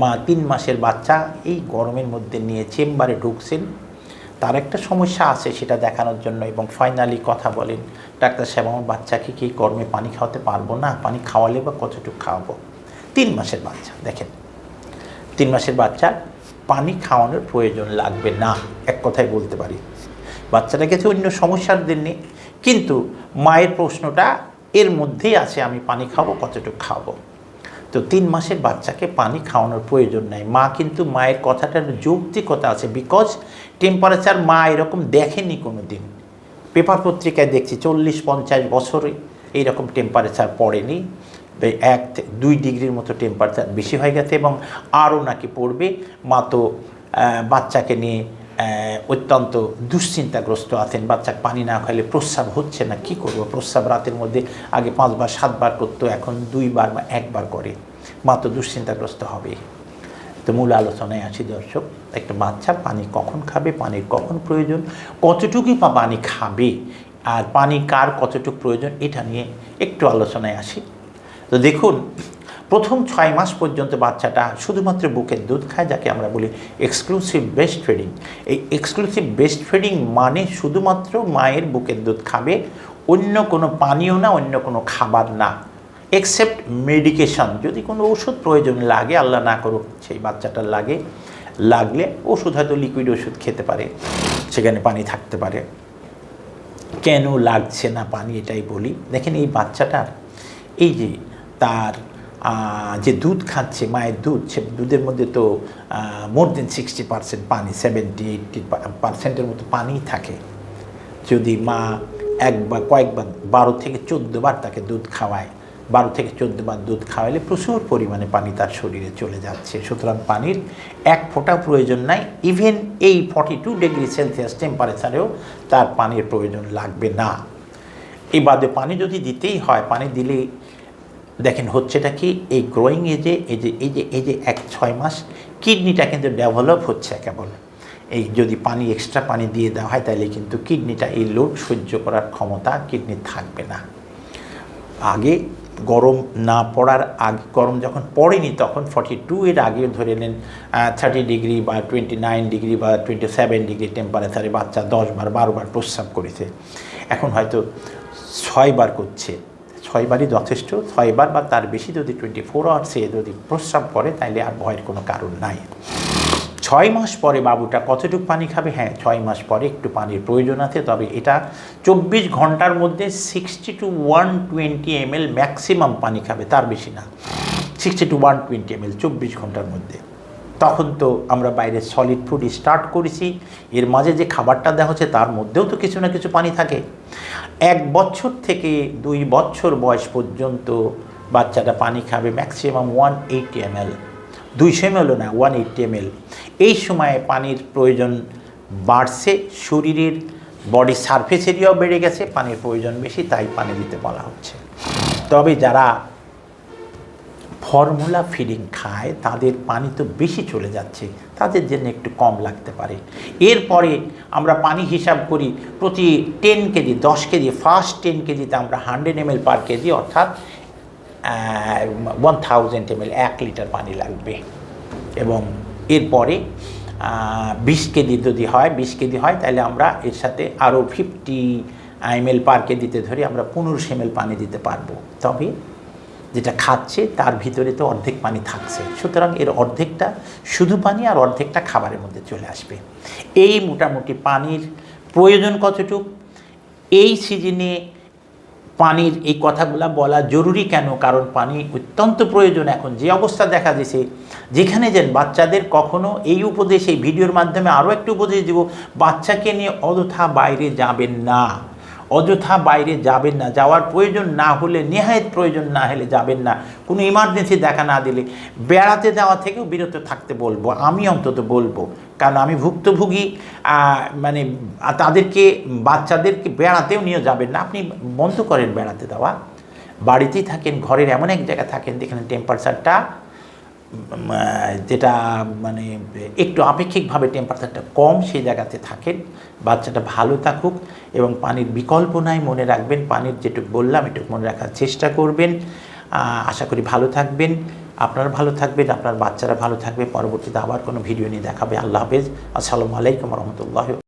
মা তিন মাসের বাচ্চা এই গরমের মধ্যে নিয়ে চেম্বারে ঢুকছেন। তার একটা সমস্যা আছে সেটা দেখানোর জন্য এবং ফাইনালি কথা বলেন, ডাক্তার সাহেব, আমার বাচ্চাকে কি গরমে পানি খাওয়াতে পারব না? পানি খাওয়ালে বা কতটুকু খাওয়াবো? তিন মাসের বাচ্চা, দেখেন। তিন মাসের বাচ্চার পানি খাওয়ানোর প্রয়োজন লাগবে না, এক কথায় বলতে পারি। বাচ্চাটা গেছে অন্য সমস্যার দিননি কিন্তু মায়ের প্রশ্নটা, এর মধ্যেই আছে, আমি পানি খাব কতটুকু খাব তো তিন মাসের বাচ্চাকে পানি খাওয়ানোর প্রয়োজন নাই। মা কিন্তু মায়ের কথাটার যৌক্তিকতা আছে বিকজ টেম্পারেচার মা এরকম দেখেনি কোনো দিন পেপার পত্রিকায় দেখছি চল্লিশ, পঞ্চাশ বছরে এইরকম টেম্পারেচার পড়েনি। এক, দুই ডিগ্রির মতো টেম্পারেচার বেশি হয়ে গেছে এবং আরও নাকি পড়বে। মা তো বাচ্চাকে নিয়ে অত্যন্ত দুশ্চিন্তাগ্রস্ত আছেন। বাচ্চা পানি না খাইলে প্রস্রাব হচ্ছে না, কি করব? প্রস্রাব রাতের মধ্যে আগে পাঁচবার, সাতবার করতো, এখন দুইবার বা একবার করে। মা তো দুশ্চিন্তাগ্রস্ত হবে তো মূল আলোচনায় আসি দর্শক, একটা বাচ্চা পানি কখন খাবে, পানির কখন প্রয়োজন কতটুকুই বা পানি খাবে, আর পানি কার কতটুকু প্রয়োজন, এটা নিয়ে একটু আলোচনায় আসি। তো দেখুন প্রথম ছয় মাস পর্যন্ত বাচ্চাটা শুধুমাত্র বুকের দুধ খায়, যাকে আমরা বলি এক্সক্লুসিভ বেস্ট ফিডিং এই এক্সক্লুসিভ বেস্ট ফিডিং মানে শুধুমাত্র মায়ের বুকের দুধ খাবে, অন্য কোনো পানীয় না, অন্য কোনো খাবার না এক্সেপ্ট মেডিকেশন যদি কোনো ওষুধ প্রয়োজন লাগে, আল্লাহ না করুক, সেই বাচ্চাটার লাগে। লাগলে ওষুধ হয়তো লিকুইড ওষুধ খেতে পারে, সেখানে পানি থাকতে পারে। কেন লাগছে না পানি এটাই বলি। দেখেন এই বাচ্চাটার, এই যে তার যে দুধ খাচ্ছে, মায়ের দুধ, সে দুধের মধ্যে তো মোর দেন সিক্সটি পার্সেন্ট পানি সেভেন্টি এইটটি পার্সেন্টের মতো পানিই থাকে। যদি মা একবার কয়েকবার, বারো থেকে চোদ্দ বার তাকে দুধ খাওয়ায়, বারো থেকে চোদ্দ বার দুধ খাওয়ালে প্রচুর পরিমাণে পানি তার শরীরে চলে যাচ্ছে। সুতরাং পানির এক ফোঁটা প্রয়োজন নাই ইভেন এই ফর্টি টু ডিগ্রি সেলসিয়াস টেম্পারেচারেও তার পানির প্রয়োজন লাগবে না। এই বাদে পানি যদি দিতেই হয়, পানি দিলেই দেখেন হচ্ছেটা কি? এই গ্রোয়িং এজে এই যে এই যে এই যে এক ছয় মাস কিডনিটা কিন্তু ডেভেলপ হচ্ছে কেবল এই যদি পানি এক্সট্রা পানি দিয়ে দেওয়া হয় তাহলে কিন্তু কিডনিটা এই লোড সহ্য করার ক্ষমতা কিডনির থাকবে না। আগে গরম না পড়ার আগে, গরম যখন পড়েনি, তখন ফর্টি টু এর আগে ধরে নেন থার্টি ডিগ্রি বা টোয়েন্টি নাইন ডিগ্রি বা টোয়েন্টি সেভেন ডিগ্রি টেম্পারেচারে বাচ্চা দশ বার, বারো বার প্রস্রাব করেছে। এখন হয়তো ছয়বার করছে। ছয়বারই যথেষ্ট, ছয়বার বা তার বেশি যদি টোয়েন্টি ফোর আওয়ার্সে যদি প্রস্রাব করে তাহলে আর ভয়ের কোনো কারণ নাই। ছয় মাস পরে বাবুটা কতটুকু পানি খাবে? হ্যাঁ ছয় মাস পরে একটু পানির প্রয়োজন আছে, তবে এটা চব্বিশ ঘণ্টার মধ্যে sixty to one twenty M maximum পানি খাবে, তার বেশি না। Sixty to one twenty M চব্বিশ ঘণ্টার মধ্যে। তখন তো আমরা বাইরে সলিড ফুড স্টার্ট করেছি। এর মাঝে যে খাবারটা দেওয়া হচ্ছে, তার মধ্যেও তো কিছু না কিছু পানি থাকে। এক বছর থেকে দুই বছর বয়স পর্যন্ত বাচ্চাটা পানি খাবে maximum one eighty M L দুইশো এম এলও না ওয়ান এইটটি এম এল এই সময়ে পানির প্রয়োজন বাড়ছে, শরীরের বডি সারফেস এরিয়াও বেড়ে গেছে, পানির প্রয়োজন বেশি, তাই পানি দিতে বলা হচ্ছে। তবে যারা ফর্মুলা ফিডিং খায়, তাদের পানি তো বেশি চলে যাচ্ছে, তাদের জন্য একটু কম লাগতে পারে। এরপরে আমরা পানি হিসাব করি, প্রতি টেন কেজি, দশ কেজি ফার্স্ট টেন কেজিতে আমরা hundred M L per KG, অর্থাৎ ওয়ান থাউজেন্ড এম এল এক লিটার পানি লাগবে। এবং এরপরে বিশ কেজি যদি হয়, বিশ কেজি হয়, তাহলে আমরা এর সাথে আরও ফিফটি এম এল পার কেজিতে ধরে আমরা পনেরোশো এম এল পানি দিতে পারব। তবে যেটা খাচ্ছে, তার ভিতরে তো অর্ধেক পানি থাকছে। সুতরাং এর অর্ধেকটা শুধু পানি আর অর্ধেকটা খাবারের মধ্যে চলে আসবে। এই মোটামুটি পানির প্রয়োজন কতটুক? এই সিজনে পানির এই কথাগুলো বলা জরুরি কেন? কারণ পানি অত্যন্ত প্রয়োজন এখন। যে অবস্থা দেখা দিয়েছে, যেখানে যেন বাচ্চাদের কখনো এই উপদেশ, এই ভিডিওর মাধ্যমে আরও একটু উপদেশ দেব, বাচ্চাকে নিয়ে অযথা বাইরে যাবেন না। অযথা বাইরে যাবেন না, যাওয়ার প্রয়োজন না হলে, নেহায়ত প্রয়োজন না হলে যাবেন না। কোনো ইমার্জেন্সি দেখা না দিলে বেড়াতে যাওয়া থেকেও বিরত থাকতে বলব, আমি অন্তত বলব। কারণ আমি ভুক্তভোগী মানে তাদেরকে, বাচ্চাদেরকে বেড়াতেও নিয়ে যাবেন না। আপনি বন্ধ করেন বেড়াতে দেওয়া বাড়িতেই থাকেন, ঘরের এমন এক জায়গায় থাকেন যেখানে টেম্পারেচারটা যেটা মানে একটু আপেক্ষিকভাবে টেম্পারেচারটা কম সেই জায়গাতে থাকেন, বাচ্চাটা ভালো থাকুক এবং পানির বিকল্প নাই মনে রাখবেন, পানির যেটুকু বললাম এটুকু মনে রাখার চেষ্টা করবেন। আশা করি ভালো থাকবেন, আপনারা ভালো থাকবেন, আপনার বাচ্চারা ভালো থাকবে, পরবর্তীতে আবার কোনো ভিডিও নিয়ে দেখাবে। আল্লাহ হাফেজ, আসসালামু আলাইকুম রহমতুল্লাহ